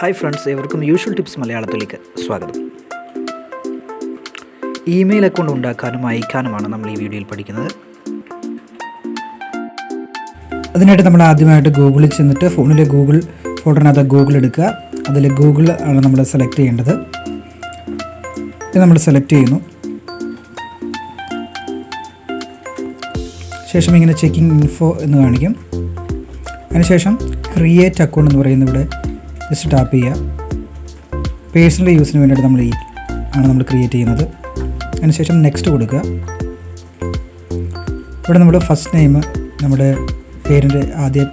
Hi friends ഏവർക്കും usual tips മലയാളത്തിലേക്ക് സ്വാഗതം. ഇമെയിൽ അക്കൗണ്ട് ഉണ്ടാക്കാനും അയക്കാനുമാണ് നമ്മൾ ഈ വീഡിയോയിൽ പഠിക്കുന്നത്. അതിനായിട്ട് നമ്മൾ ആദ്യമായിട്ട് ഗൂഗിളിൽ ചെന്നിട്ട് ഫോണിലെ ഗൂഗിൾ ഫോട്ടോനകത്ത് ഗൂഗിൾ എടുക്കുക. അതിൽ ഗൂഗിൾ ആണ് നമ്മൾ സെലക്ട് ചെയ്യേണ്ടത്. ഇത് നമ്മൾ സെലക്ട് ചെയ്യുന്നു. ശേഷം ഇങ്ങനെ ചെക്കിംഗ് ഇൻഫോ എന്ന് കാണിക്കും. അതിനുശേഷം ക്രിയേറ്റ് അക്കൗണ്ട് എന്ന് പറയുന്ന ഇവിടെ ജസ്റ്റ് ടാപ്പ് ചെയ്യുക. പേഴ്സണൽ യൂസിന് വേണ്ടിയിട്ട് നമ്മൾ ഈ ആണ് നമ്മൾ ക്രിയേറ്റ് ചെയ്യുന്നത്. അതിനുശേഷം നെക്സ്റ്റ് കൊടുക്കുക. ഇവിടെ നമ്മൾ ഫസ്റ്റ് നെയിം നമ്മുടെ പേരിന്റെ ആദ്യം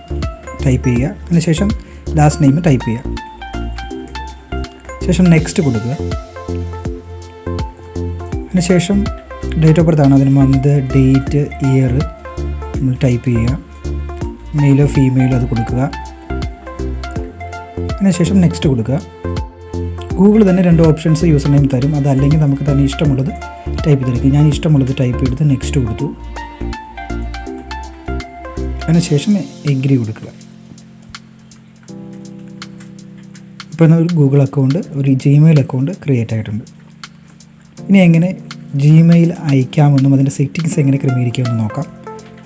ടൈപ്പ് ചെയ്യുക. അതിനുശേഷം ലാസ്റ്റ് നെയിം ടൈപ്പ് ചെയ്യുക. ശേഷം നെക്സ്റ്റ് കൊടുക്കുക. അതിനുശേഷം ഡേറ്റ് ഓഫ് ബർത്ത് ആണ്. അതിന് മന്ത് ഡേറ്റ് ഇയർ നമ്മൾ ടൈപ്പ് ചെയ്യുക. മെയിലോ ഫീമെയിലോ അത് കൊടുക്കുക. അതിനുശേഷം നെക്സ്റ്റ് കൊടുക്കുക. ഗൂഗിൾ തന്നെ രണ്ട് ഓപ്ഷൻസ് യൂസർ നെയിം തരും. അതല്ലെങ്കിൽ നമുക്ക് തന്നെ ഇഷ്ടമുള്ളത് ടൈപ്പ് ചെയ്തെടുക്കും. ഞാൻ ഇഷ്ടമുള്ളത് ടൈപ്പ് ചെയ്ത് നെക്സ്റ്റ് കൊടുത്തു. അതിനുശേഷം എഗ്രി കൊടുക്കുക. ഇപ്പോൾ ഒരു ഗൂഗിൾ അക്കൗണ്ട് ഒരു ജിമെയിൽ അക്കൗണ്ട് ക്രിയേറ്റ് ആയിട്ടുണ്ട്. ഇനി എങ്ങനെ ജിമെയിൽ അയക്കാമെന്നും അതിന്റെ സെറ്റിങ്സ് എങ്ങനെ ക്രമീകരിക്കാമെന്നും നോക്കാം.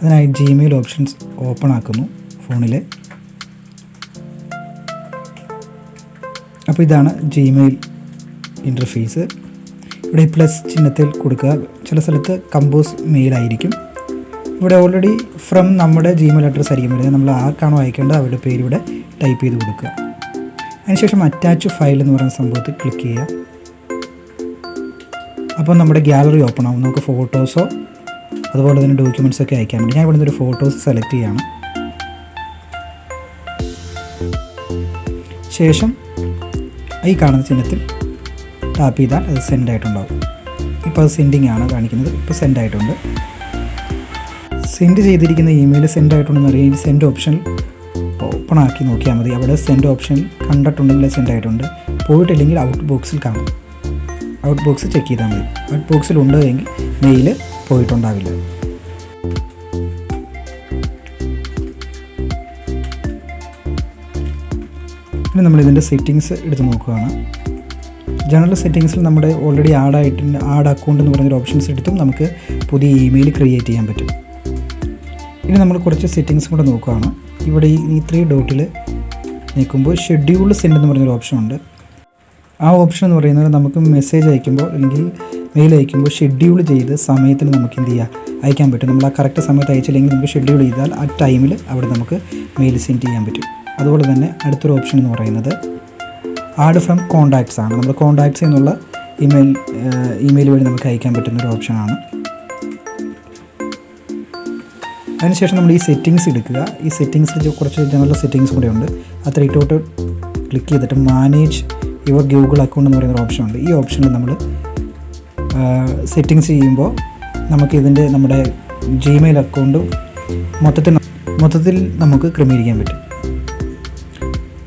അതിനായി ജിമെയിൽ ഓപ്ഷൻസ് ഓപ്പൺ ആക്കുന്നു ഫോണിൽ അപ്പോൾ ഇതാണ് ജിമെയിൽ ഇന്റർഫേസ് ഇവിടെ പ്ലസ് ചിഹ്നത്തിൽ കൊടുക്കുക. ചില സ്ഥലത്ത് കമ്പോസ് മെയിൽ ആയിരിക്കും. ഇവിടെ ഓൾറെഡി ഫ്രം നമ്മുടെ ജിമെയിൽ അഡ്രസ്സ് ആയിരിക്കും വരുന്നത്. നമ്മൾ ആർക്കാണോ അയക്കേണ്ടത് അവരുടെ പേര് ഇവിടെ ടൈപ്പ് ചെയ്ത് കൊടുക്കുക. അതിനുശേഷം അറ്റാച്ച് ഫയൽ എന്ന് പറയുന്ന സംഭവത്തിൽ ക്ലിക്ക് ചെയ്യുക. അപ്പോൾ നമ്മുടെ ഗ്യാലറി ഓപ്പൺ ആവും. നമുക്ക് ഫോട്ടോസോ അതുപോലെ തന്നെ ഡോക്യുമെന്റ്സ് ഒക്കെ അയക്കാൻ ഞാൻ ഇവിടെ ഒരു ഫോട്ടോസ് സെലക്ട് ചെയ്യാണ്. ശേഷം ഈ കാണുന്ന ചിഹ്നത്തിൽ ടാപ്പ് ചെയ്താൽ അത് സെൻഡ് ആയിട്ടുണ്ടാവും. ഇപ്പോൾ അത് സെൻഡിങ് ആണ് കാണിക്കുന്നത്. ഇപ്പോൾ സെൻഡ് ആയിട്ടുണ്ട്. സെൻഡ് ചെയ്തിരിക്കുന്ന ഇമെയിൽ സെൻഡ് ആയിട്ടുണ്ടെന്ന് അറിയാൻ സെൻഡ് ഓപ്ഷൻ ഓപ്പൺ ആക്കി നോക്കിയാൽ മതി. അവിടെ സെൻഡ് ഓപ്ഷൻ കണ്ടിട്ടുണ്ടെങ്കിൽ സെൻഡ് ആയിട്ടുണ്ട്. പോയിട്ടില്ലെങ്കിൽ ഔട്ട് ബോക്സിൽ കാണും. ഔട്ട് ബോക്സ് ചെക്ക് ചെയ്താൽ മതി. ഔട്ട് ബോക്സിൽ ഉണ്ട് എങ്കിൽ മെയിൽ പോയിട്ടുണ്ടാവില്ല. ഇനി നമ്മൾ ഇതിന്റെ സെറ്റിങ്സ് എടുത്ത് നോക്കുകയാണ്. ജനറൽ സെറ്റിങ്സിൽ നമ്മുടെ ഓൾറെഡി ആഡ് ആയിട്ട് ആഡ് അക്കൗണ്ട് എന്ന് പറഞ്ഞൊരു ഓപ്ഷൻസ് എടുത്തും നമുക്ക് പുതിയ ഇമെയിൽ ക്രിയേറ്റ് ചെയ്യാൻ പറ്റും. ഇനി നമ്മൾ കുറച്ച് സെറ്റിങ്സ് കൂടെ നോക്കുകയാണ്. ഇവിടെ ഈ ത്രീ ഡോട്ടിൽ നിൽക്കുമ്പോൾ ഷെഡ്യൂൾ സെൻഡ് എന്ന് പറഞ്ഞൊരു ഓപ്ഷൻ ഉണ്ട്. ആ ഓപ്ഷൻ എന്ന് പറയുന്നത് നമുക്ക് മെസ്സേജ് അയക്കുമ്പോൾ അല്ലെങ്കിൽ മെയിൽ അയക്കുമ്പോൾ ഷെഡ്യൂൾ ചെയ്ത് സമയത്തിന് നമുക്ക് എന്ത് ചെയ്യാം? അയക്കാൻ പറ്റും. നമ്മൾ ആ കറക്റ്റ് സമയത്ത് അയച്ചില്ലെങ്കിൽ നമുക്ക് ഷെഡ്യൂൾ ചെയ്താൽ ആ ടൈമിൽ അവിടെ നമുക്ക് മെയിൽ സെൻഡ് ചെയ്യാൻ പറ്റും. അതുപോലെ തന്നെ അടുത്തൊരു ഓപ്ഷൻ എന്ന് പറയുന്നത് ആഡ് ഫ്രം കോണ്ടാക്ട്സ് ആണ്. നമ്മൾ കോൺടാക്ട്സ് എന്നുള്ള ഇമെയിൽ ഇമെയിൽ വഴി നമുക്ക് അയക്കാൻ പറ്റുന്ന ഒരു ഓപ്ഷനാണ് അതിനുശേഷം നമ്മൾ ഈ സെറ്റിങ്സ് എടുക്കുക. ഈ സെറ്റിങ്സിൽ കുറച്ച് ജനറൽ സെറ്റിങ്സ് കൂടെ ഉണ്ട്. ആ ത്രീ ഡോട്ട് ക്ലിക്ക് ചെയ്തിട്ട് മാനേജ് യുവർ ഗൂഗിൾ അക്കൗണ്ട് എന്ന് പറയുന്ന ഒരു ഓപ്ഷൻ ഉണ്ട്. ഈ ഓപ്ഷനിൽ നമ്മൾ സെറ്റിങ്സ് ചെയ്യുമ്പോൾ നമുക്ക് ഇതിന്റെ നമ്മുടെ ജിമെയിൽ അക്കൗണ്ടും മൊത്തത്തിൽ മൊത്തത്തിൽ നമുക്ക് ക്രമീകരിക്കാൻ പറ്റും.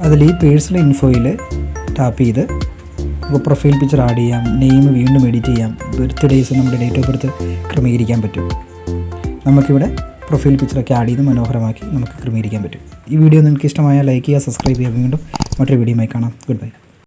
അതിൽ ഈ പേഴ്സണൽ ഇൻഫോയിൽ ടാപ്പ് ചെയ്ത് നമുക്ക് പ്രൊഫൈൽ പിക്ചർ ആഡ് ചെയ്യാം നെയിം വീണ്ടും എഡിറ്റ് ചെയ്യാം. ബർത്ത് ഡേയ്സ് നമ്മുടെ ഡേറ്റ് ഓഫ് ബർത്ത് ക്രമീകരിക്കാൻ പറ്റും. നമുക്കിവിടെ പ്രൊഫൈൽ പിക്ചറൊക്കെ ആഡ് ചെയ്ത് മനോഹരമാക്കി നമുക്ക് ക്രമീകരിക്കാൻ പറ്റും. ഈ വീഡിയോ നിങ്ങൾക്ക് ഇഷ്ടമായ ലൈക്ക് ചെയ്യുക സബ്സ്ക്രൈബ് ചെയ്യുക. വീണ്ടും മറ്റൊരു വീഡിയോയുമായി കാണാം. Good bye.